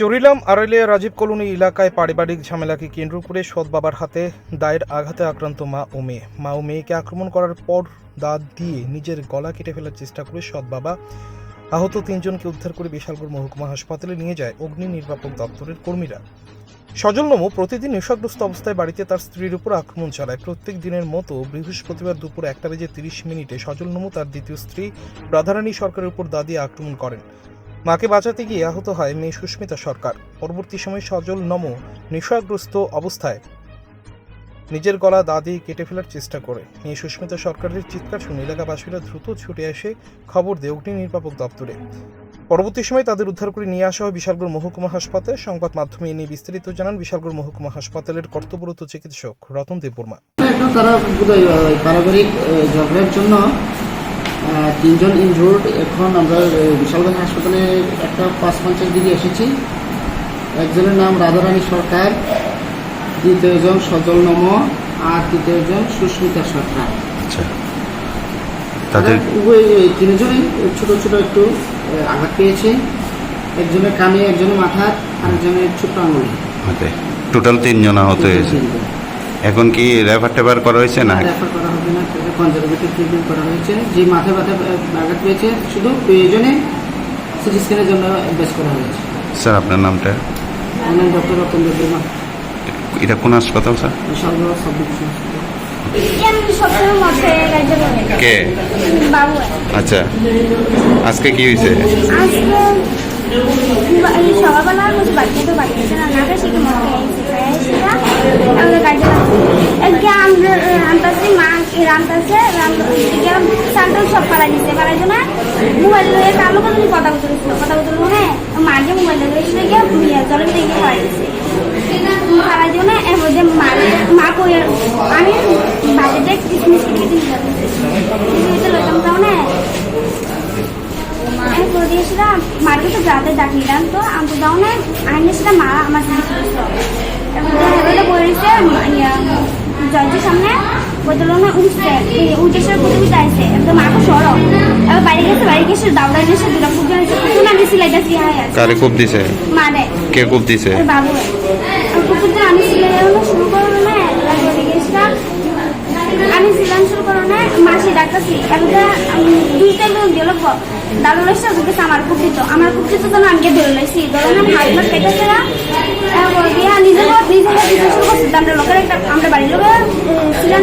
Charilam আড়াইলিয়া Rajib colony এলাকায় পারিবারিক ঝামেলাকে কেন্দ্র করে সৎ বাবার হাতে দায়ের আঘাতে আক্রান্ত মা ও মেয়ে। মা ও মেয়েকে আক্রমণ করার পর দাঁত দিয়ে নিজের গলা কেটে ফেলার চেষ্টা করে সৎ বাবা। আহত তিনজনকে উদ্ধার করে বিশালগড় মহকুমা হাসপাতালে নিয়ে যায় অগ্নি নির্বাপক দপ্তরের কর্মীরা। সজল নমো প্রতিদিন নেশাগ্রস্ত অবস্থায় বাড়িতে তার স্ত্রীর উপর আক্রমণ চালায়। প্রত্যেক দিনের মতো বৃহস্পতিবার দুপুর একটা বেজে তিরিশ মিনিটে সজল নমো তার দ্বিতীয় স্ত্রী রাধারানী সরকারের উপর দা দিয়ে আক্রমণ করেন। মাকে বাঁচাতে গিয়ে আহত হয় মেয়ে সুস্মিতা সরকার। পরবর্তী সময়ে সজল নম নেশাগ্রস্ত অবস্থায় নিজের গলা দা দিয়ে কেটে ফেলার চেষ্টা করে। মেয়ে সুস্মিতা সরকারের চিৎকার শুনে এলাকাবাসীরা দ্রুত ছুটে এসে খবর দেয় অগ্নি নির্বাপক দপ্তরে। পরবর্তী সময় তাদের উদ্ধার করে নিয়ে আসা হয় বিশালগড় মহকুমা হাসপাতালে। সংবাদ মাধ্যমে নিয়ে বিস্তারিত জানান বিশালগড় মহকুমা হাসপাতালের কর্তব্যরত চিকিৎসক রতন দেববর্মা। এখন তারা পারিবারিক ঝগড়ার জন্য তিনজন ইনজুর্ড এখন আমরা বিশালগঞ্জ হাসপাতালে একটা পাঁচ পঞ্চাশ দিকে এসেছি। একজনের নাম রাধারানী সরকার দ্বিতীয়জন সজল নম আর তৃতীয়জন সুস্মিতা সরকার। আচ্ছা। তাদের উভয় তিনজনই ছোট ছোট একটু আঘাত পেয়েছে। একজনের কানে একজনের মাথা আরেকজনের ছোট্ট আঙুলে। হাতে টোটাল তিনজন আহত হয়েছে। এখন কি রেফার টেফার করা হয়েছে না? রেফার করা হবে না কনজারভেটিভ ট্রিটমেন্ট করা হয়েছে। যে মাথায় ব্যথা আঘাত পেয়েছে শুধু প্রয়োজনে সিটি স্ক্যানের জন্য অ্যাডভাইস করা হয়েছে। স্যার আপনার নামটা? অনলাইন ডক্টর রতন এটা কোন হাসপাতাল স্যার? সাব কে? আচ্ছা আজকে কি হয়েছে? সকালবেলা তো না সেটা রান্তাছে সান্টাল সব পাড়া দিচ্ছে পাড়ার জন্য মোবাইল লয়ে কালো করে কথা বলছিল কথা বলছিল হ্যাঁ মাকে মোবাইল লয়ে গিয়ে জলের দিকে পাড়া দিচ্ছে পাড়ার জন্য এবার যে মা মা কই আমি বাড়িতে কিসমিস কেটে দিলাম কিসমিস লইতাম তাও না। আমি করে দিয়েছিলাম, মাকে তো যাতে ডাকিলাম তো আমি তো দাও না। আমি সেটা মা, আমার সাথে এবারে বলেছে জয়টির সামনে বদল না উঠছে উঠে সে প্রথমে চাইছে একদম মাকে সরো এবার বাড়ি গেছে বাড়ি গেছে দাউড়া গেছে দুটা পুজো হয়েছে কুকুর আমি সিলাইতেছি হাই আছে কারে কূপ দিছে? মা দেয় কে কূপ দিছে? আর বাবু আমি সিলাই শুরু করব না। আমি সিলাম শুরু করো না। মাসি ডাক্তারছি একটা দুইটা লোক গেল দাদু রয়েছে ওকে আমার খুব দিত আমার খুব দিত তো আমি ধরে লাইছি। ধরে না হাত মাস কেটেছে না। তারপর দিয়ে নিজে নিজে দিতে শুরু করছি। আমরা লোকের একটা আমরা বাড়ির লোকের সিলাম